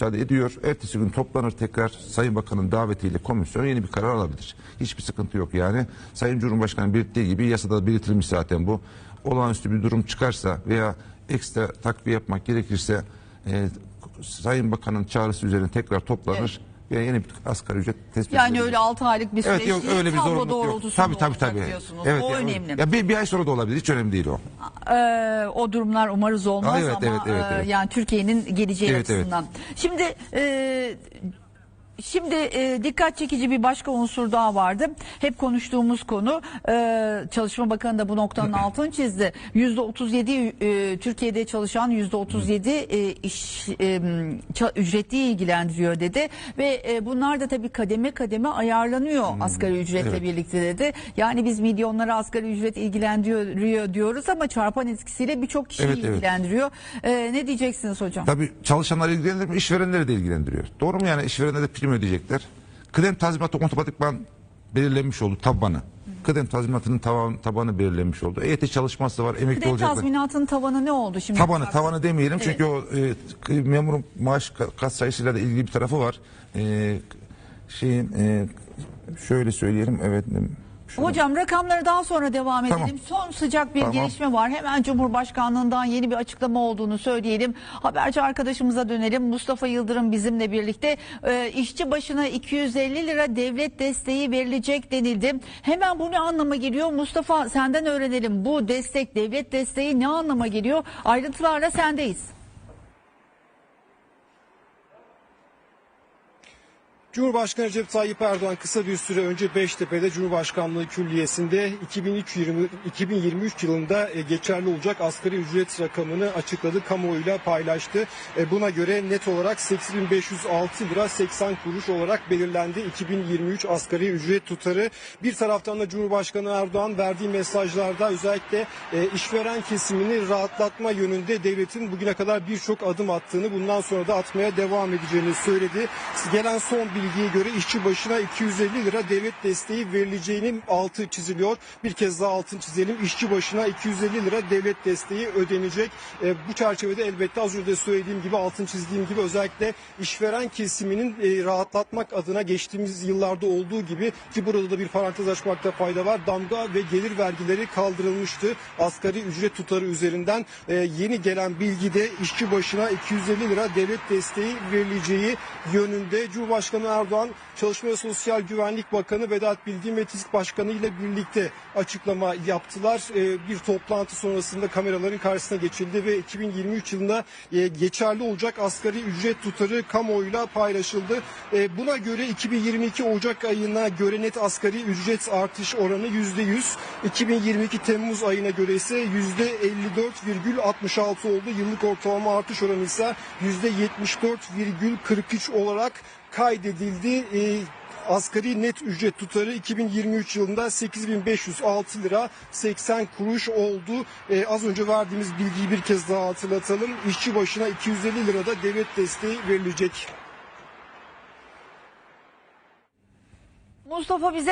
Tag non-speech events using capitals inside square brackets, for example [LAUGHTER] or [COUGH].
müsaade ediyor. Ertesi gün toplanır tekrar Sayın Bakan'ın davetiyle komisyon yeni bir karar alabilir. Hiçbir sıkıntı yok yani. Sayın Cumhurbaşkanı belirttiği gibi yasada belirtilmiş zaten bu. Olağanüstü bir durum çıkarsa veya ekstra takviye yapmak gerekirse e, Sayın Bakan'ın çağrısı üzerine tekrar toplanır ve yeni bir asgari ücret tespit Yani edilir. öyle 6 aylık bir süreç Evet yok değil, öyle bir tablo zorunluluk yok. doğrultusunda Tabii tabii olacak tabii. diyorsunuz. Evet, o ya, önemli. Ya bir, bir ay sonra da olabilir. Hiç önemli değil o. Ee, o durumlar umarız olmaz Evet, ama evet, evet, e, evet. yani Türkiye'nin geleceği Evet, evet. açısından. Şimdi e, Şimdi e, dikkat çekici bir başka unsur daha vardı. Hep konuştuğumuz konu e, Çalışma Bakanı da bu noktanın [CLEARS THROAT] altını çizdi. Yüzde 37 e, Türkiye'de çalışan yüzde 37 e, iş e, ça- ücretli ilgilendiriyor dedi ve e, bunlar da tabii kademe kademe ayarlanıyor asgari ücretle evet. birlikte dedi. Yani biz milyonlara asgari ücret ilgilendiriyor diyoruz ama çarpan etkisiyle birçok kişiyi Evet, evet. ilgilendiriyor. E, ne diyeceksiniz hocam? Tabii çalışanları ilgilendiriyor, işverenleri de ilgilendiriyor. Doğru mu yani işverenler de prim ödeyecekler. Kıdem tazminatı otomatikman belirlenmiş oldu tabanı. Kıdem tazminatının tavan, tabanı belirlenmiş oldu. EYT çalışması var, emekli Kıdem olacaklar. tazminatının tavanı ne oldu şimdi? Tabanı, tavanı demeyelim çünkü o e, memurun maaş ka- kat sayısıyla da ilgili bir tarafı var. E, şeyin e, şöyle söyleyelim evet. Şurada. Hocam rakamları daha sonra devam edelim. Tamam. Son sıcak bir Tamam. gelişme var. Hemen Cumhurbaşkanlığından yeni bir açıklama olduğunu söyleyelim. Haberci arkadaşımıza dönelim. Mustafa Yıldırım bizimle birlikte e, işçi başına 250 lira devlet desteği verilecek denildi. Hemen bu ne anlama geliyor? Mustafa senden öğrenelim. Bu destek devlet desteği ne anlama geliyor? Ayrıntılarla sendeyiz. Cumhurbaşkanı Recep Tayyip Erdoğan kısa bir süre önce Beştepe'de Cumhurbaşkanlığı Külliyesi'nde 2023, 2023 yılında e, geçerli olacak asgari ücret rakamını açıkladı, kamuoyuyla paylaştı. E, Buna göre net olarak 8506 lira 80 kuruş olarak belirlendi 2023 asgari ücret tutarı. Bir taraftan da Cumhurbaşkanı Erdoğan verdiği mesajlarda özellikle e, işveren kesimini rahatlatma yönünde devletin bugüne kadar birçok adım attığını bundan sonra da atmaya devam edeceğini söyledi. Gelen son bilgiye göre işçi başına 250 lira devlet desteği verileceğinin altı çiziliyor. Bir kez daha altın çizelim. İşçi başına 250 lira devlet desteği ödenecek. E, bu çerçevede elbette az önce söylediğim gibi altın çizdiğim gibi özellikle işveren kesiminin e, rahatlatmak adına geçtiğimiz yıllarda olduğu gibi ki burada da bir parantez açmakta fayda var. Damga ve gelir vergileri kaldırılmıştı. Asgari ücret tutarı üzerinden E, yeni gelen bilgide işçi başına 250 lira devlet desteği verileceği yönünde Cumhurbaşkanı Erdoğan Çalışma ve Sosyal Güvenlik Bakanı Vedat Bilgin ve TİSK Başkanı ile birlikte açıklama yaptılar. E, bir toplantı sonrasında kameraların karşısına geçildi ve 2023 yılında e, geçerli olacak asgari ücret tutarı kamuoyuyla paylaşıldı. E, buna göre 2022 Ocak ayına göre net asgari ücret artış oranı %100. 2022 Temmuz ayına göre ise %54,66 oldu. Yıllık ortalama artış oranı ise %74,43 olarak kaydedildi. E, asgari net ücret tutarı 2023 yılında 8506 lira 80 kuruş oldu. E, az önce verdiğimiz bilgiyi bir kez daha hatırlatalım. İşçi başına 250 lirada devlet desteği verilecek. Mustafa bize